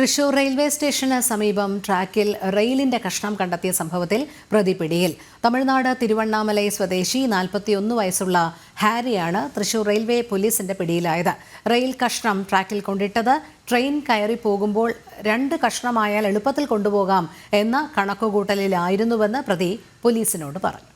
Thrissur railway സ്റ്റേഷന് സമീപം ട്രാക്കിൽ റെയിലിന്റെ കഷ്ണം കണ്ടെത്തിയ സംഭവത്തിൽ പ്രതി പിടിയിൽ തമിഴ്നാട് തിരുവണ്ണാമലൈ സ്വദേശി നാൽപ്പത്തിയൊന്ന് വയസ്സുള്ള ഹാരിയാണ് തൃശൂർ റെയിൽവേ പോലീസിന്റെ പിടിയിലായത്. റെയിൽ കഷ്ണം ട്രാക്കിൽ കൊണ്ടിട്ടത് ട്രെയിൻ കയറി പോകുമ്പോൾ രണ്ട് കഷ്ണമായാൽ എളുപ്പത്തിൽ കൊണ്ടുപോകാം എന്ന കണക്കുകൂട്ടലിലായിരുന്നുവെന്ന് പ്രതി പോലീസിനോട് പറഞ്ഞു.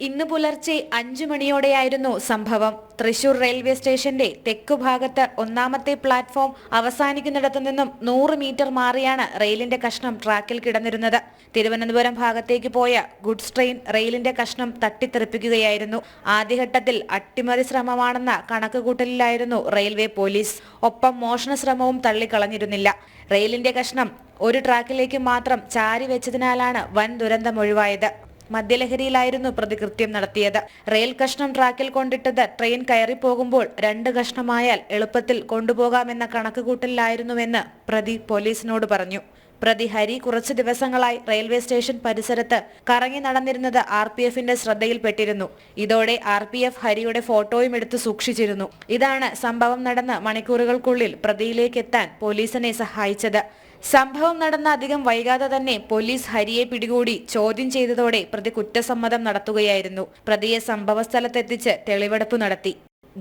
ഇന്ന് പുലർച്ചെ അഞ്ചു മണിയോടെയായിരുന്നു സംഭവം. തൃശൂർ റെയിൽവേ സ്റ്റേഷന്റെ തെക്കു ഭാഗത്ത് ഒന്നാമത്തെ പ്ലാറ്റ്ഫോം അവസാനിക്കുന്നിടത്തു നിന്നും നൂറ് മീറ്റർ മാറിയാണ് റെയിലിന്റെ കഷ്ണം ട്രാക്കിൽ കിടന്നിരുന്നത്. തിരുവനന്തപുരം ഭാഗത്തേക്ക് പോയ ഗുഡ്സ് ട്രെയിൻ റെയിലിന്റെ കഷ്ണം തട്ടിത്തെറിപ്പിക്കുകയായിരുന്നു. ആദ്യഘട്ടത്തിൽ അട്ടിമറി ശ്രമമാണെന്ന കണക്കുകൂട്ടലിലായിരുന്നു റെയിൽവേ പോലീസ്. ഒപ്പം മോഷണ ശ്രമവും തള്ളിക്കളഞ്ഞിരുന്നില്ല. റെയിലിന്റെ കഷ്ണം ഒരു ട്രാക്കിലേക്ക് മാത്രം ചാരി വെച്ചതിനാലാണ് വൻ ദുരന്തം ഒഴിവായത്. മദ്യലഹരിയിലായിരുന്നു പ്രതി കൃത്യം നടത്തിയത്. റെയിൽ കഷ്ണം ട്രാക്കിൽ കൊണ്ടിട്ടത് ട്രെയിൻ കയറി പോകുമ്പോൾ രണ്ട് കഷ്ണമായാൽ എളുപ്പത്തിൽ കൊണ്ടുപോകാമെന്ന കണക്കുകൂട്ടലിലായിരുന്നുവെന്ന് പ്രതി പോലീസിനോട് പറഞ്ഞു. പ്രതി ഹരി കുറച്ചു ദിവസങ്ങളായി റെയിൽവേ സ്റ്റേഷൻ പരിസരത്ത് കറങ്ങി നടന്നിരുന്നത് ആർ പി എഫിന്റെ ശ്രദ്ധയിൽപ്പെട്ടിരുന്നു. ഇതോടെ ആർ പി എഫ് ഹരിയുടെ ഫോട്ടോയും എടുത്ത് സൂക്ഷിച്ചിരുന്നു. ഇതാണ് സംഭവം നടന്ന് മണിക്കൂറുകൾക്കുള്ളിൽ പ്രതിയിലേക്ക് എത്താൻ പോലീസിനെ സഹായിച്ചത്. സംഭവം നടന്ന അധികം വൈകാതെ തന്നെ പോലീസ് ഹരിയെ പിടികൂടി ചോദ്യം ചെയ്തതോടെ പ്രതി കുറ്റസമ്മതം നടത്തുകയായിരുന്നു. പ്രതിയെ സംഭവസ്ഥലത്തെത്തിച്ച് തെളിവെടുപ്പ് നടത്തി.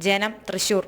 ജനം തൃശൂർ.